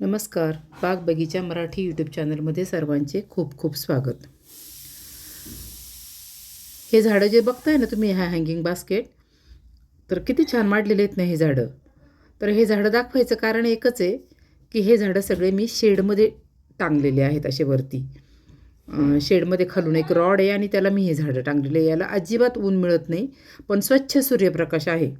नमस्कार. बाग बगीचा मराठी यूट्यूब चॅनलमध्ये सर्वांचे खूप खूप स्वागत. हे झाडं जे बघताय ना तुम्ही ह्या हँगिंग बास्केट तर किती छान वाढलेले आहेत ना हे झाडं. तर हे झाडं दाखवायचं कारण एकच आहे की हे झाडं सगळे मी शेडमध्ये टांगलेले आहेत असे वरती. शेडमध्ये खालून एक रॉड आहे आणि त्याला मी हे झाडं टांगलेले आहे. याला अजिबात ऊन मिळत नाही पण स्वच्छ सूर्यप्रकाश आहे.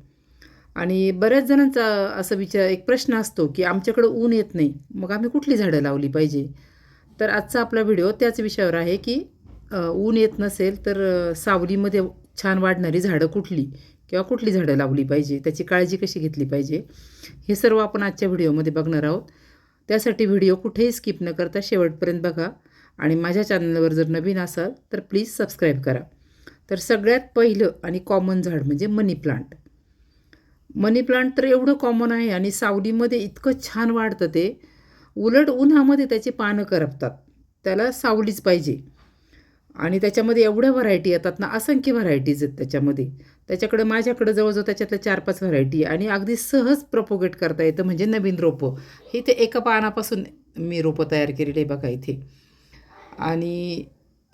आणि बऱ्याच जणांचा असं विचार एक प्रश्न असतो की आमच्याकडं ऊन येत नाही मग आम्ही कुठली झाडं लावली पाहिजे? तर आजचा आपला व्हिडिओ त्याच विषयावर आहे की ऊन येत नसेल तर सावलीमध्ये छान वाढणारी झाडं कुठली किंवा कुठली झाडं लावली पाहिजे त्याची काळजी कशी घेतली पाहिजे? हे सर्व आपण आजच्या व्हिडिओमध्ये बघणार आहोत. त्यासाठी व्हिडिओ कुठेही स्किप न करता शेवटपर्यंत बघा आणि माझ्या चॅनलवर जर नवीन असाल तर प्लीज सबस्क्राईब करा. तर सगळ्यात पहिलं आणि कॉमन झाड म्हणजे मनी प्लांट. मनी प्लांट तर एवढं कॉमन आहे आणि सावलीमध्ये इतकं छान वाढतं ते. उलट उन्हामध्ये त्याची पानं करपतात. त्याला सावलीच पाहिजे. आणि त्याच्यामध्ये एवढ्या व्हरायटी येतात ना असंख्य व्हरायटीज आहेत त्याच्यामध्ये. त्याच्याकडे माझ्याकडे जवळजवळ त्याच्यातल्या चार पाच व्हरायटी आणि अगदी सहज प्रपोगेट करता येतं म्हणजे नवीन रोपं. हे ते एका पानापासून मी रोपं तयार केलेली आहे बघा इथे. आणि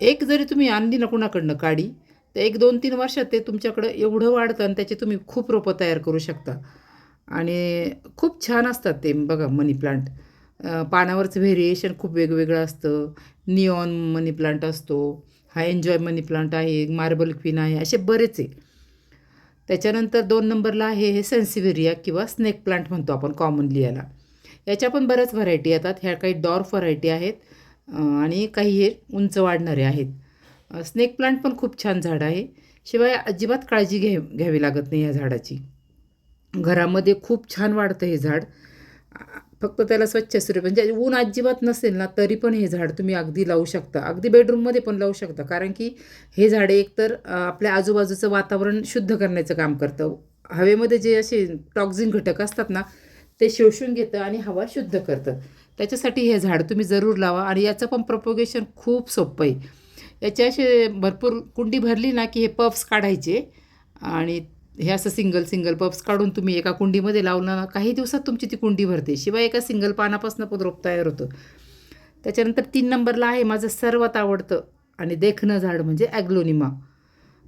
एक जरी तुम्ही आणली ना कुणाकडनं काडी तर एक दोन तीन वर्षात ते तुमच्याकडं एवढं वाढतं आणि त्याचे तुम्ही खूप रोपं तयार करू शकता. आणि खूप छान असतात ते बघा मनी प्लांट. पानावरचं व्हेरिएशन खूप वेगवेगळं असतं. निऑन मनी प्लांट असतो. हा एन्जॉय मनी प्लांट आहे मार्बल क्वीन आहे असे बरेच आहे. त्याच्यानंतर दोन नंबरला आहे हे सेन्सिव्हेरिया किंवा स्नेक प्लांट म्हणतो आपण कॉमनली याला. याच्या पण बऱ्याच व्हरायटी येतात. ह्या काही डॉर्फ व्हरायटी आहेत. आणि काही हे उंच वाढणारे आहेत. स्नेक प्लांट पण खूप छान झाड आहे. शिवाय अजिबात काळजी घ्या घ्यावी लागत नाही या झाडाची. घरामध्ये खूप छान वाढतं हे झाड. फक्त त्याला स्वच्छ सूर्य म्हणजे ऊन अजिबात नसेल ना तरी पण हे झाड तुम्ही अगदी लावू शकता. अगदी बेडरूममध्ये पण लावू शकता. कारण की हे झाडे एकतर आपल्या आजूबाजूचं वातावरण शुद्ध करण्याचं काम करतं. हवेमध्ये जे असे टॉक्झिन घटक असतात ना ते शोषून घेतं आणि हवा शुद्ध करतं. त्याच्यासाठी हे झाड तुम्ही जरूर लावा आणि याचं पण प्रपोगेशन खूप सोपं आहे. याचे असे भरपूर कुंडी भरली ना की हे पफ्स काढायचे. आणि हे असं सिंगल सिंगल पफ्स काढून तुम्ही एका कुंडीमध्ये लावलं ना काही दिवसात तुमची ती कुंडी भरते. शिवाय एका सिंगल पानापासून पण रोप तयार होतं. त्याच्यानंतर तीन नंबरला आहे माझं सर्वात आवडतं आणि देखणं झाड म्हणजे ॲग्लोनिमा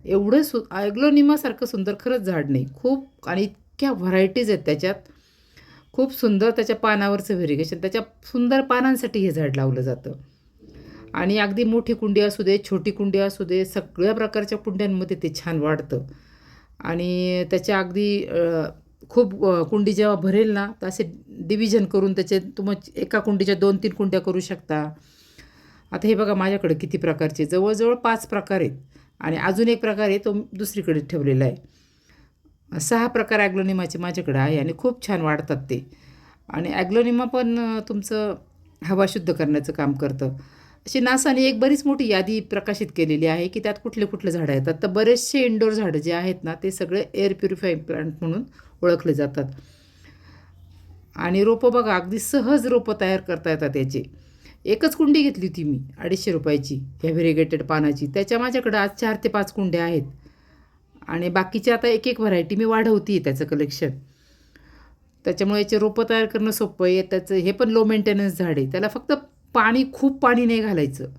एवढं सु ॲग्लोनिमासारखं सुंदर खरंच झाड नाही. खूप आणि इतक्या व्हरायटीज आहेत त्याच्यात. खूप सुंदर त्याच्या पानावरचं व्हेरिगेशन त्याच्या सुंदर पानांसाठी हे झाड लावलं जातं. आणि अगदी मोठी कुंडी असू दे छोटी कुंडी असू दे सगळ्या प्रकारच्या कुंड्यांमध्ये ते छान वाढतं. आणि त्याच्या अगदी खूप कुंडी जेव्हा भरेल ना तर असे डिव्हिजन करून त्याचे तुम्ही एका कुंडीच्या दोन तीन कुंड्या करू शकता. आता हे बघा माझ्याकडे किती प्रकारचे जवळजवळ पाच प्रकार आहेत. आणि अजून एक प्रकार आहे तो दुसरीकडे ठेवलेला आहे. सहा प्रकार ॲग्लोनिमाचे माझ्याकडे आहे आणि खूप छान वाढतात ते. आणि ॲग्लोनिमा पण तुमचं हवा शुद्ध करण्याचं काम करतं. अशी नासाने एक बरीच मोठी यादी प्रकाशित केलेली आहे की त्यात कुठले कुठले झाडं येतात. तर बरेचसे इंडोर झाडं जे आहेत ना ते सगळे एअर प्युरिफाय प्लांट म्हणून ओळखले जातात. आणि रोपं बघा अगदी सहज रोपं तयार करता येतात याचे. एकच कुंडी घेतली होती मी अडीचशे रुपयाची ह्या व्हेरिगेटेड पानाची. त्याच्या माझ्याकडं आज चार ते पाच कुंड्या आहेत. आणि बाकीच्या आता एक एक व्हरायटी मी वाढवती त्याचं कलेक्शन त्याच्यामुळे याचे रोपं तयार करणं सोपं आहे. त्याचं हे पण लो मेंटेनन्स झाड आहे. त्याला फक्त पाणी खूप पाणी नाही घालायचं.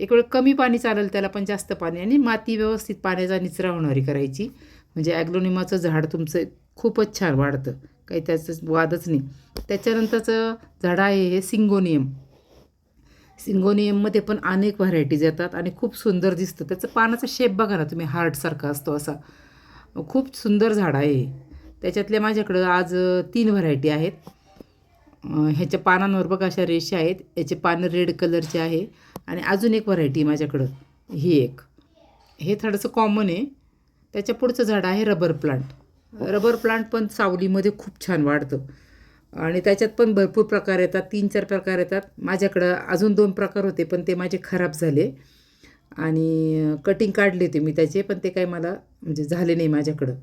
एक वेळ कमी पाणी चालेल त्याला पण जास्त पाणी. आणि माती व्यवस्थित पाण्याचा निचरा होणारी करायची. म्हणजे ॲग्लोनिमाचं झाड तुमचं खूपच छान वाढतं. काही त्याचं वादच नाही. त्याच्यानंतरचं झाड आहे हे सिंगोनियम. सिंगोनियममध्ये पण अनेक व्हरायटीज येतात आणि खूप सुंदर दिसतं. त्याचं पानाचा शेप बघा ना तुम्ही हार्टसारखा असतो असा. खूप सुंदर झाड आहे त्याच्यातल्या माझ्याकडं आज तीन व्हरायटी आहेत. ह्याच्या पानांवर बघा अशा रेषा आहेत. याचे पानं रेड कलरचे आहे. आणि अजून एक व्हरायटी माझ्याकडं. ही एक. हे थोडंसं कॉमन आहे. त्याच्या पुढचं झाड आहे रबर प्लांट. रबर प्लांट पण सावलीमध्ये खूप छान वाढतं. आणि त्याच्यात पण भरपूर प्रकार येतात. तीन चार प्रकार येतात. माझ्याकडं अजून दोन प्रकार होते पण ते माझे खराब झाले. आणि कटिंग काढले होते मी त्याचे पण ते काही मला म्हणजे झाले नाही माझ्याकडं.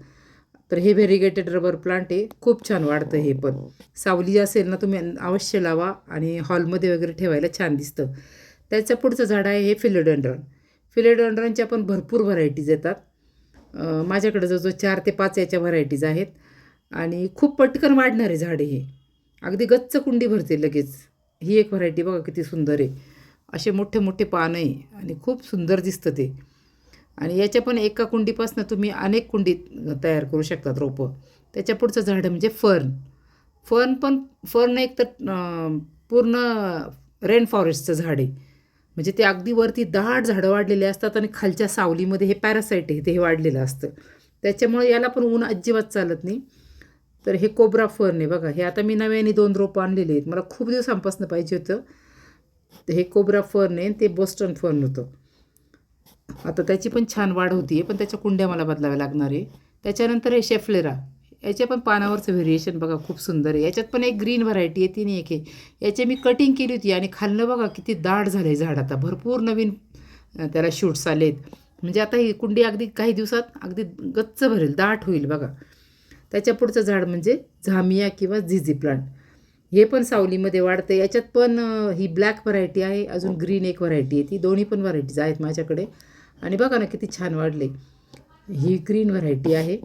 तर हे व्हेरिगेटेड रबर प्लांट आहे. खूप छान वाढतं हे पण. सावली असेल ना तुम्ही अवश्य लावा आणि हॉलमध्ये वगैरे ठेवायला छान दिसतं. त्याचं पुढचं झाड आहे हे फिलोडेंड्रॉन फिलोडेंड्रॉनच्या पण भरपूर व्हरायटीज येतात. माझ्याकडे जवळजवळ चार ते पाच याच्या व्हरायटीज आहेत. आणि खूप पटकन वाढणारे झाडे हे. अगदी गच्च कुंडी भरते लगेच. ही एक व्हरायटी बघा किती सुंदर आहे. असे मोठे मोठे पानं आहे आणि खूप सुंदर दिसतं ते. आणि याच्या पण एका कुंडीपासून तुम्ही अनेक कुंडीत तयार करू शकतात रोपं. त्याच्या पुढचं झाड म्हणजे फर्न. फर्न पण फर्न एक तर पूर्ण रेन फॉरेस्टचं झाड आहे. म्हणजे ते अगदी वरती दाट झाडं वाढलेली असतात आणि खालच्या सावलीमध्ये हे पॅरासाईट आहे ते हे वाढलेलं असतं. त्याच्यामुळे याला पण ऊन अजिबात चालत नाही. तर हे कोब्रा फर्न आहे बघा. हे आता मी नव्याने दोन रोपं आणलेले आहेत. मला खूप दिवसांपासून पाहिजे होतं. तर हे कोब्रा फर्न आहे ते बोस्टन फर्न होतं. आता त्याची पण छान वाढ होती आहे पण त्याच्या कुंड्या मला बदलाव्या लागणार आहे. त्याच्यानंतर हे शेफलेरा. याच्या पण पानावरचं व्हेरिएशन बघा खूप सुंदर आहे. याच्यात पण एक ग्रीन व्हरायटी आहे तिने एक आहे. याची मी कटिंग केली होती आणि खाल्लं बघा किती दाट झालं आहे झाड आता. भरपूर नवीन त्याला शूट्स आलेत. म्हणजे आता ही कुंडी अगदी काही दिवसात अगदी गच्च भरेल दाट होईल बघा. त्याच्या पुढचं झाड म्हणजे झामिया किंवा झिझी प्लांट हे पण सावलीमध्ये वाढतं याच्यात पण ही ब्लॅक व्हरायटी आहे अजून ग्रीन एक व्हरायटी आहे. ती दोन्ही पण व्हरायटीज आहेत माझ्याकडे. आणि बघा ना किती छान वाढले. ही ग्रीन व्हरायटी आहे.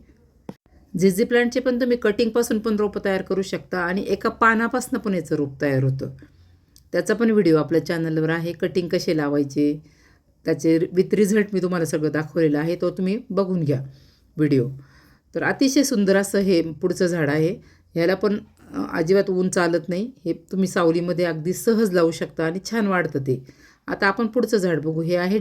झिझी प्लांटचे पण तुम्ही कटिंगपासून पण रोपं तयार करू शकता आणि एका पानापासून पण याचं रोप तयार होतं. त्याचा पण व्हिडिओ आपल्या चॅनलवर आहे. कटिंग कसे लावायचे त्याचे विथ रिझल्ट मी तुम्हाला सगळं दाखवलेलं आहे. तो तुम्ही बघून घ्या व्हिडिओ तर अतिशय सुंदर असं हे पुढचं झाड आहे. ह्याला पण अजिबात ऊन चालत नाही. हे तुम्ही सावलीमध्ये अगदी सहज लावू शकता आणि छान वाढतं ते. आता आपण पुढचं झाड बघू. हे आहे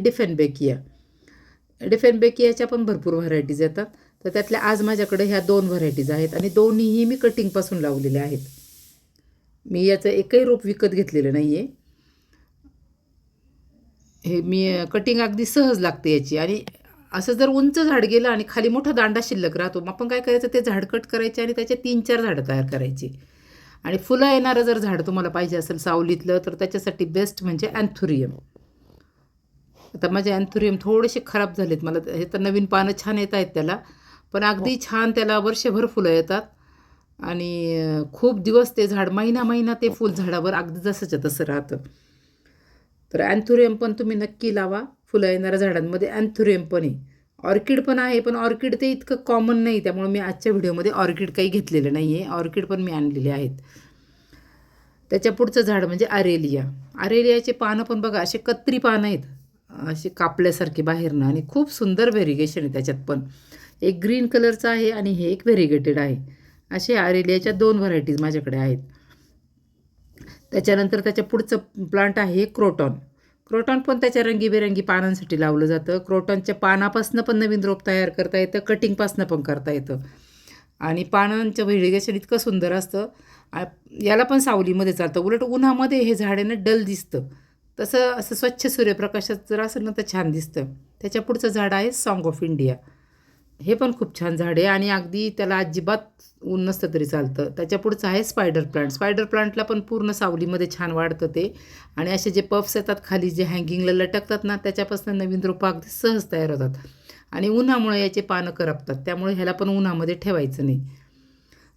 डिफेनबेकिया याच्या पण भरपूर व्हरायटीज येतात. तर त्यातल्या आज माझ्याकडे ह्या दोन व्हरायटीज आहेत आणि दोन्हीही मी कटिंगपासून लावलेल्या आहेत. मी याचं एकही रोप विकत घेतलेलं नाही आहे हे मी कटिंग अगदी सहज लागते याची. आणि असं जर उंच झाड गेलं आणि खाली मोठा दांडा शिल्लक राहतो मग आपण काय करायचं? ते झाड कट करायचे आणि त्याचे तीन चार झाडं तयार करायची. आणि फुलं येणारं जर झाड तुम्हाला पाहिजे असेल सावलीतलं तर त्याच्यासाठी बेस्ट म्हणजे अँथुरियम आता माझे अँथुरियम थोडेसे खराब झालेत. मला हे तर नवीन पानं छान येत आहेत त्याला. पण अगदी छान त्याला वर्षभर फुलं येतात. आणि खूप दिवस ते झाड महिना महिना ते फुल झाडावर अगदी जसंच्या तसं राहतं. तर अँथुरियम पण तुम्ही नक्की लावा. फुलं येणाऱ्या झाडांमध्ये अँथुरियम पण आहे. ऑर्किड पण आहे पण ऑर्किड ते इतकं कॉमन नाही. त्यामुळे मी आजच्या व्हिडिओमध्ये ऑर्किड काही घेतलेलं नाही आहे ऑर्किड पण मी आणलेले आहेत. त्याच्या पुढचं झाड म्हणजे आरेलिया आरेलियाचे पानं पण बघा असे कत्री पानं आहेत. असे कापल्यासारखे बाहेरनं. आणि खूप सुंदर व्हेरिगेशन आहे त्याच्यात पण. एक ग्रीन कलरचं आहे आणि हे एक व्हेरिगेटेड आहे. असे आरेलियाच्या दोन व्हरायटीज माझ्याकडे आहेत. त्याच्यानंतर त्याच्या पुढचं प्लांट आहे क्रोटॉन क्रोटॉन पण त्याच्या रंगीबेरंगी पानांसाठी लावलं जातं. क्रोटॉनच्या पानापासनं पण नवीन रोप तयार करता येतं. कटिंगपासनं पण करता येतं. आणि पानांचं व्हेरिगेशन इतकं सुंदर असतं. याला पण सावलीमध्ये चालतं. उलट उन्हामध्ये हे झाडांना डल दिसतं. तसं असं स्वच्छ सूर्यप्रकाशात जर असेल ना तर छान दिसतं. त्याच्या पुढचं झाड आहे सॉन्ग ऑफ इंडिया हे पण खूप छान झाड आहे आणि अगदी त्याला अजिबात ऊन नसतं तरी चालतं. त्याच्या पुढचं आहे स्पायडर प्लांट स्पायडर प्लांटला पण पूर्ण सावलीमध्ये छान वाढतं ते. आणि असे जे पफ्स येतात खाली जे हँगिंगला लटकतात ना त्याच्यापासून नवीन रोपं अगदी सहज तयार होतात. आणि उन्हामुळे याचे पानं करपतात. त्यामुळे ह्याला पण उन्हामध्ये ठेवायचं नाही.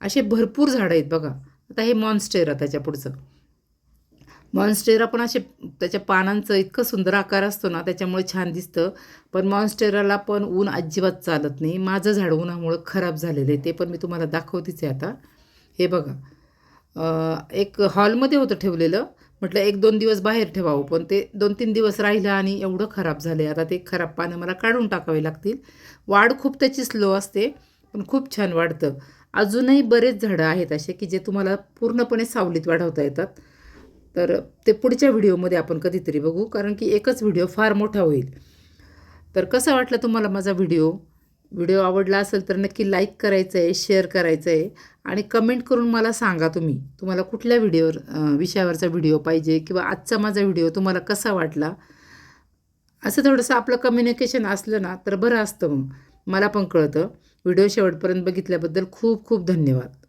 असे भरपूर झाडं आहेत बघा. आता हे मॉन्स्टेरा त्याच्या पुढचं. मॉन्स्टेरा पण असे त्याच्या पानांचं इतकं सुंदर आकार असतो ना त्याच्यामुळे छान दिसतं. पण मॉन्स्टेराला पण ऊन अजिबात चालत नाही. माझं झाड उन्हामुळं खराब झालेलं आहे. ते पण मी तुम्हाला दाखवतेच आहे आता. हे बघा. एक हॉलमध्ये होतं ठेवलेलं. म्हटलं एक दोन दिवस बाहेर ठेवावं पण ते दोन तीन दिवस राहिलं आणि एवढं खराब झालं आहे आता ते खराब पानं मला काढून टाकावे लागतील. वाढ खूप त्याची स्लो असते पण खूप छान वाढतं. अजूनही बरेच झाडं आहेत असे की जे तुम्हाला पूर्णपणे सावलीत वाढवता येतात. तर ते पुढच्या व्हिडिओमध्ये आपण कधीतरी बघू कारण की एकच व्हिडिओ फार मोठा होईल. तर कसं वाटलं तुम्हाला माझा व्हिडिओ? व्हिडिओ आवडला असेल तर नक्की लाईक करायचं आहे शेअर करायचं आहे आणि कमेंट करून मला सांगा तुम्ही तुम्हाला कुठल्या व्हिडिओवर विषयावरचा व्हिडिओ पाहिजे किंवा आजचा माझा व्हिडिओ तुम्हाला कसा वाटला? असं थोडंसं आपलं कम्युनिकेशन असलं ना तर बरं असतं मग. मला पण कळतं. व्हिडिओ शेवटपर्यंत बघितल्याबद्दल खूप खूप धन्यवाद.